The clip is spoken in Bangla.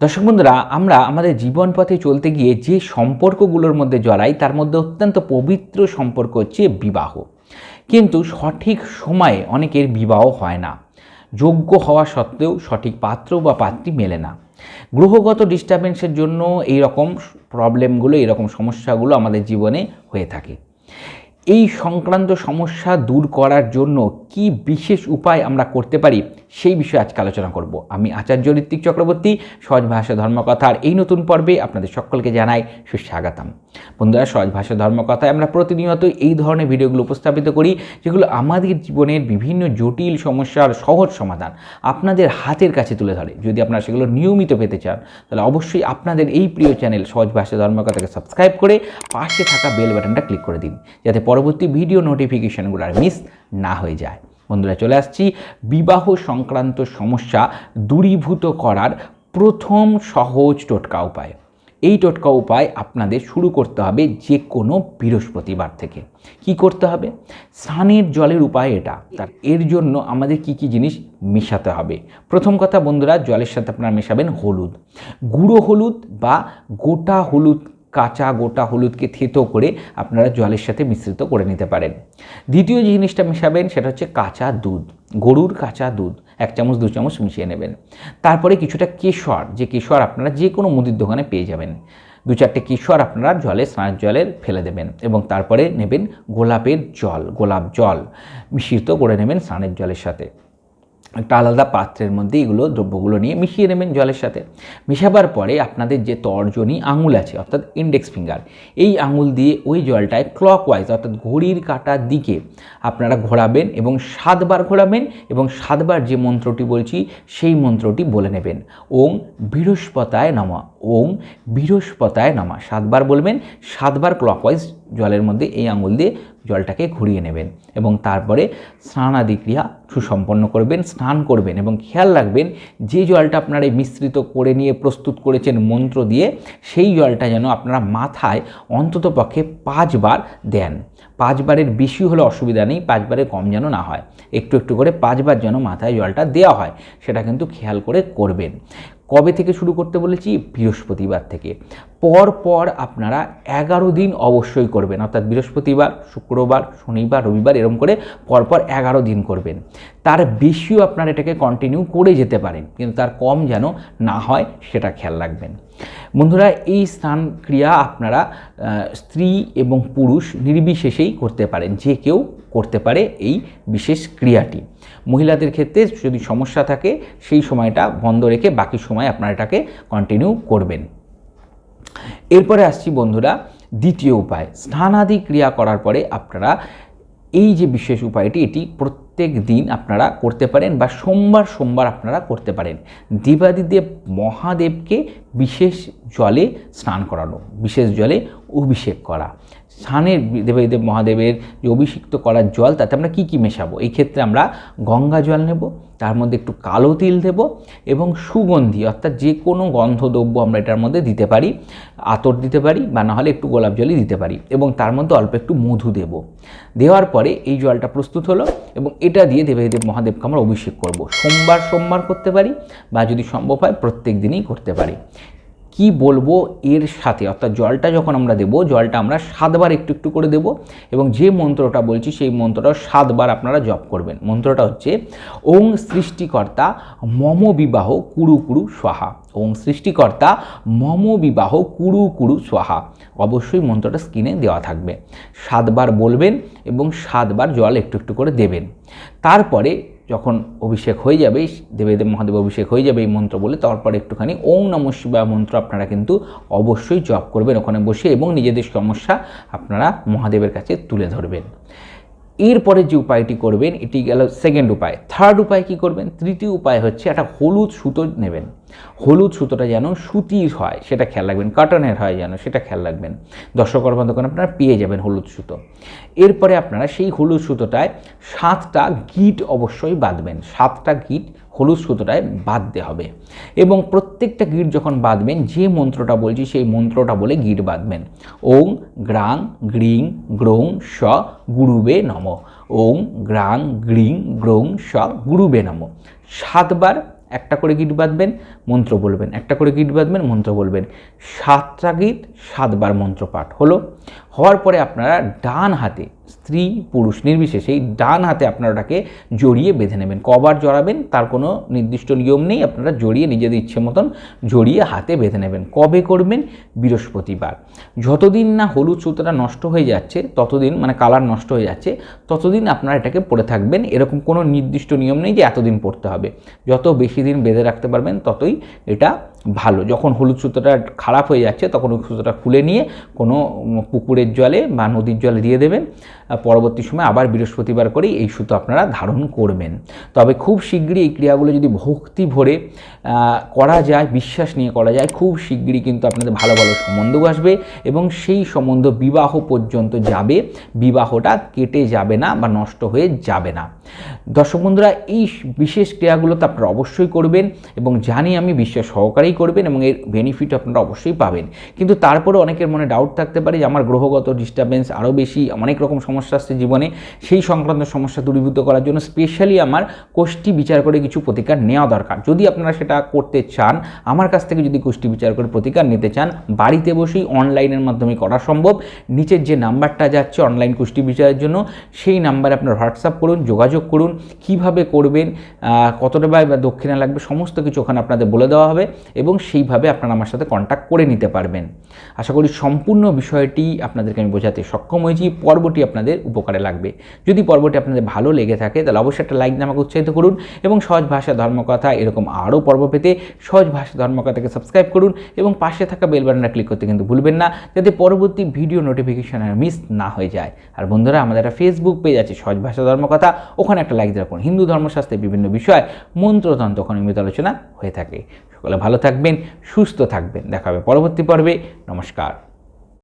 দর্শক বন্ধুরা, আমরা আমাদের জীবন পথে চলতে গিয়ে যে সম্পর্কগুলোর মধ্যে জড়াই, তার মধ্যে অত্যন্ত পবিত্র সম্পর্ক হচ্ছে বিবাহ। কিন্তু সঠিক সময়ে অনেকের বিবাহ হয় না। যোগ্য হওয়া সত্ত্বেও সঠিক পাত্র বা পাত্রী মেলে না। গ্রহগত ডিস্টারবেন্সের জন্য এই রকম প্রবলেমগুলো এরকম সমস্যাগুলো আমাদের জীবনে হয়ে থাকে। এই সংক্রান্ত সমস্যা দূর করার জন্য কি বিশেষ উপায় আমরা করতে পারি, সেই বিষয়ে আজকে আলোচনা করব। আমি আচার্য ঋত্বিক চক্রবর্তী, সহজ ভাষা ধর্মকথার এই নতুন পর্বে আপনাদের সকলকে জানাই সুস্বাগতম। বন্ধুরা, সহজ ভাষা ধর্মকথায় আমরা প্রতিনিয়ত এই ধরনের ভিডিওগুলো উপস্থাপিত করি, যেগুলো আমাদের জীবনের বিভিন্ন জটিল সমস্যার সহজ সমাধান আপনাদের হাতের কাছে তুলে ধরে। যদি আপনারা সেগুলো নিয়মিত পেতে চান, তাহলে অবশ্যই আপনাদের এই প্রিয় চ্যানেল সহজ ভাষা ধর্মকথাকে সাবস্ক্রাইব করে পাশে থাকা বেল বাটনটা ক্লিক করে দিন, যাতে পরবর্তী ভিডিও নোটিফিকেশনগুলো আর মিস না হয়ে যায়। বন্ধুরা চলে আসছি বিবাহ সংক্রান্ত সমস্যা দূরীভূত করার প্রথম সহজ টোটকা উপায়। এই টোটকা উপায় আপনাদের শুরু করতে হবে যে কোনো বৃহস্পতিবার থেকে। কি করতে হবে? স্নানের জলের উপায় এটা। তার এর জন্য আমাদের কি কি জিনিস মেশাতে হবে? প্রথম কথা বন্ধুরা, জলের সাথে আপনারা মেশাবেন হলুদ। গুঁড়ো হলুদ বা গোটা হলুদ কাঁচা গোটা হলুদকে থেতো করে আপনারা জলের সাথে মিশ্রিত করে নিতে পারেন। দ্বিতীয় যে জিনিসটা মেশাবেন সেটা হচ্ছে কাঁচা দুধ, গরুর কাঁচা দুধ, এক চামচ, দু চামচ মিশিয়ে নেবেন। তারপরে কিছুটা কেশর, যে কেশর আপনারা যে কোনো মুদির দোকানে পেয়ে যাবেন। দু চারটে কেশর আপনারা জলে স্নানের জলের ফেলে দেবেন এবং তারপরে নেবেন গোলাপের জল, গোলাপ জল মিশ্রিত করে নেবেন স্নানের জলের সাথে। একটা আলাদা পাত্রের মধ্যে এগুলো দ্রব্যগুলো নিয়ে মিশিয়ে নেবেন জলের সাথে। মিশাবার পরে আপনাদের যে তর্জনী আঙুল আছে, অর্থাৎ ইন্ডেক্স ফিঙ্গার এই আঙুল দিয়ে ওই জলটায় ক্লকওয়াইজ অর্থাৎ ঘড়ির কাটার দিকে আপনারা ঘোরাবেন এবং সাতবার ঘোরাবেন এবং সাতবার যে মন্ত্রটি বলছি, সেই মন্ত্রটি বলে নেবেন। ওং বৃহস্পতায় নমা ওং বৃহস্পতায় নমা, সাতবার বলবেন, সাতবার ক্লকওয়াইজ জলের মধ্যে এই আঙুল দিয়ে জলটাকে ঘুরিয়ে নেবেন এবং তারপরে স্নানাদি ক্রিয়া সুসম্পন্ন করবেন, স্নান করবেন এবং খেয়াল রাখবেন যে জলটা আপনারা মিশ্রিত করে নিয়ে প্রস্তুত করেছেন মন্ত্র দিয়ে, সেই জলটা যেন আপনারা মাথায় অন্তত পক্ষে পাঁচবার দেন। পাঁচবারের বেশি হলে অসুবিধা নেই, পাঁচবারের কম যেন না হয়। একটু একটু করে পাঁচবার যেন মাথায় জলটা দেওয়া হয়, সেটা কিন্তু খেয়াল করে করবেন। কবে থেকে শুরু করতে বলেছি? বৃহস্পতিবার থেকে। পর পর আপনারা এগারো দিন অবশ্যই করবেন। অর্থাৎ বৃহস্পতিবার, শুক্রবার, শনিবার, রবিবার এরম করে পরপর এগারো দিন করবেন। তার বেশিও আপনারা এটাকে কন্টিনিউ করে যেতে পারেন। কিন্তু তার কম যেন না হয়, সেটা খেয়াল রাখবেন। বন্ধুরা, এই স্নান ক্রিয়া আপনারা স্ত্রী এবং পুরুষ নির্বিশেষেই করতে পারেন। যে কেউ করতে পারে এই বিশেষ ক্রিয়াটি। মহিলাদের ক্ষেত্রে যদি সমস্যা থাকে, সেই সময়টা বন্ধ রেখে বাকি সময় আপনারা এটাকে কন্টিনিউ করবেন। এরপরে আসছি বন্ধুরা, দ্বিতীয় উপায়। স্নানাদি ক্রিয়া করার পরে আপনারা এই যে বিশেষ উপায়টি, এটি প্রত্যেক দিন আপনারা করতে পারেন বা সোমবার সোমবার আপনারা করতে পারেন। দেবাদিদেব মহাদেবকে বিশেষ জলে স্নান করানো, বিশেষ জলে অভিষেক করা। স্নানের দেবাদিদেব মহাদেবের যে অভিষিক্ত করার জল, তাতে আমরা কী কী মেশাবো? এই ক্ষেত্রে আমরা গঙ্গা জল নেব, তার মধ্যে একটু কালো তিল দেব এবং সুগন্ধি, অর্থাৎ যে কোনো গন্ধদ্রব্য আমরা এটার মধ্যে দিতে পারি, আতর দিতে পারি বা নাহলে একটু গোলাপ জলই দিতে পারি এবং তার মধ্যে অল্প একটু মধু দেব। দেওয়ার পরে এই জলটা প্রস্তুত হলো এবং এটা দিয়ে দেবাদিদেব মহাদেবকে আমরা অভিষেক করব। সোমবার সোমবার করতে পারি বা যদি সম্ভব হয় প্রত্যেক দিনই করতে পারি। কি বলব এর সাথে? অর্থাৎ জলটা যখন আমরা দেব, জলটা আমরা সাতবার একটু একটু করে দেব এবং যে মন্ত্রটা বলছি সেই মন্ত্রটা সাতবার আপনারা জপ করবেন। মন্ত্রটা হচ্ছে, ওং সৃষ্টিকর্তা মম বিবাহ কুরু কুরু স্বাহা। ওং সৃষ্টিকর্তা মম বিবাহ কুরু কুরু স্বাহা। অবশ্যই মন্ত্রটা স্ক্রিনে দেওয়া থাকবে। সাতবার বলবেন এবং সাতবার জল একটু একটু করে দেবেন। তারপরে যখন অভিষেক হয়ে যাবে, দেবেদেব মহাদেব অভিষেক হয়ে যাবে এই মন্ত্র বলে, তারপর একটুখানি ওং নম শিবা মন্ত্র আপনারা কিন্তু অবশ্যই জপ করবেন ওখানে বসে এবং নিজেদের সমস্যা আপনারা মহাদেবের কাছে তুলে ধরবেন। এরপরে যে উপায়টি করবেন, এটি গেল সেকেন্ড উপায়। থার্ড উপায় কি করবেন? তৃতীয় উপায় হচ্ছে একটা হলুদ সুতো নেবেন। হলুদ সুতোটা যেন সুতির হয়, সেটা খেয়াল রাখবেন কাটনের হয় যেন, সেটা খেয়াল রাখবেন। দর্শকর্মা দোকানে আপনারা পেয়ে যাবেন হলুদ সুতো। এরপরে আপনারা সেই হলুদ সুতোটায় সাতটা গিট অবশ্যই বাঁধবেন। সাতটা গিট হলুদ সুতোটায় বাঁধতে হবে। এবং প্রত্যেকটা গিট যখন বাঁধবেন, যে মন্ত্রটা বলছি সেই মন্ত্রটা বলে গিট বাঁধবেন। ওং গ্রাং গ্রিং গ্রৌং স গুরুবে নম। ওং গ্রাং গ্রিং গ্রৌং স গুরুবে নম। সাতবার একটা করে গিট বাঁধবেন, মন্ত্র বলবেন। একটা করে গিট বাঁধবেন, মন্ত্র বলবেন। সাতটা গীত সাতবার মন্ত্র পাঠ হলো। হওয়ার পরে আপনারা ডান হাতে স্ত্রী পুরুষ নির্বিশেষে এই ডান হাতে আপনারা ওটাকে জড়িয়ে বেঁধে নেবেন। কবার জড়াবেন, তার কোনো নির্দিষ্ট নিয়ম নেই, আপনারা জড়িয়ে নিজেদের ইচ্ছে মতন জড়িয়ে হাতে বেঁধে নেবেন। কবে করবেন? বৃহস্পতিবার। যতদিন না হলুদ সুতোটা নষ্ট হয়ে যাচ্ছে, ততদিন মানে কালার নষ্ট হয়ে যাচ্ছে, ততদিন আপনারা এটাকে পরে থাকবেন। এরকম কোনো নির্দিষ্ট নিয়ম নেই যে এতদিন পড়তে হবে। যত বেশি দিন বেঁধে রাখতে পারবেন, ততই এটা ভালো। যখন হলুদ সুতোটা খারাপ হয়ে যাচ্ছে, তখন ওই সুতোটা খুলে নিয়ে কোনো পুকুরের জলে বা নদীর জলে দিয়ে দেবেন। পরবর্তী সময় আবার বৃহস্পতিবার করেই এই সুতো আপনারা ধারণ করবেন। তবে খুব শীঘ্রই এই ক্রিয়াগুলো যদি ভক্তি ভরে করা যায়, বিশ্বাস নিয়ে করা যায়, খুব শীঘ্রই কিন্তু আপনাদের ভালো ভালো সম্বন্ধ আসবে এবং সেই সম্বন্ধ বিবাহ পর্যন্ত যাবে। বিবাহটা কেটে যাবে না বা নষ্ট হয়ে যাবে না। দর্শক বন্ধুরা, এই বিশেষ ক্রিয়াগুলো তো আপনারা অবশ্যই করবেন এবং জানি আমি বিশ্বাস সহকারেই করবেন এবং এর বেনিফিট আপনারা অবশ্যই পাবেন। কিন্তু তারপরে অনেকের মনে ডাউট থাকতে পারে যে আমার গ্রহগত ডিস্টারবেন্স আরও বেশি, অনেক রকম সমস্যা আসছে জীবনে, সেই সংক্রান্ত সমস্যা দূরীভূত করার জন্য স্পেশালি আমার কোষ্ঠী বিচার করে কিছু প্রতিকার নেওয়া দরকার। যদি আপনারা সেটা করতে চান, আমার কাছ থেকে যদি কোষ্ঠী বিচার করে প্রতিকার নিতে চান, বাড়িতে বসেই অনলাইনের মাধ্যমে করা সম্ভব। নিচের যে নাম্বারটা যাচ্ছে অনলাইন কুষ্টি বিচারের জন্য, সেই নাম্বারে আপনার হোয়াটসঅ্যাপ করুন, যোগাযোগ করুন, কীভাবে করবেন কতটা বা দক্ষিণা লাগবে, সমস্ত কিছু ওখানে আপনাদের বলে দেওয়া হবে এবং সেইভাবে আপনারা আমার সাথে কন্ট্যাক্ট করে নিতে পারবেন। আশা করি সম্পূর্ণ বিষয়টি আপনাদেরকে আমি বোঝাতে সক্ষম হয়েছি। পর্বটি আপনাদের উপকারে লাগবে। যদি পর্বটি আপনাদের ভালো লেগে থাকে, তাহলে অবশ্যই একটা লাইক দিয়ে আমাকে উৎসাহিত করুন এবং সহজ ভাষা ধর্মকথা এরকম আরও পর্ব পেতে সহজ ভাষা ধর্মকথাকে সাবস্ক্রাইব করুন এবং পাশে থাকা বেল বাটনটা ক্লিক করতে কিন্তু ভুলবেন না, যাতে পরবর্তী ভিডিও নোটিফিকেশন আর মিস না হয়ে যায়। আর বন্ধুরা, আমাদের একটা ফেসবুক পেজ আছে, সহজ ভাষা ধর্মকথা। ওখানে একটা লাইক দিয়ে রাখুন হিন্দু ধর্মশাস্ত্রের বিভিন্ন বিষয়, মন্ত্রতন্ত্র ওখানে নিয়মিত আলোচনা হয়ে থাকে। সকলে ভালো থাকবেন, সুস্থ থাকবেন। দেখা হবে পরবর্তী পর্বে। নমস্কার।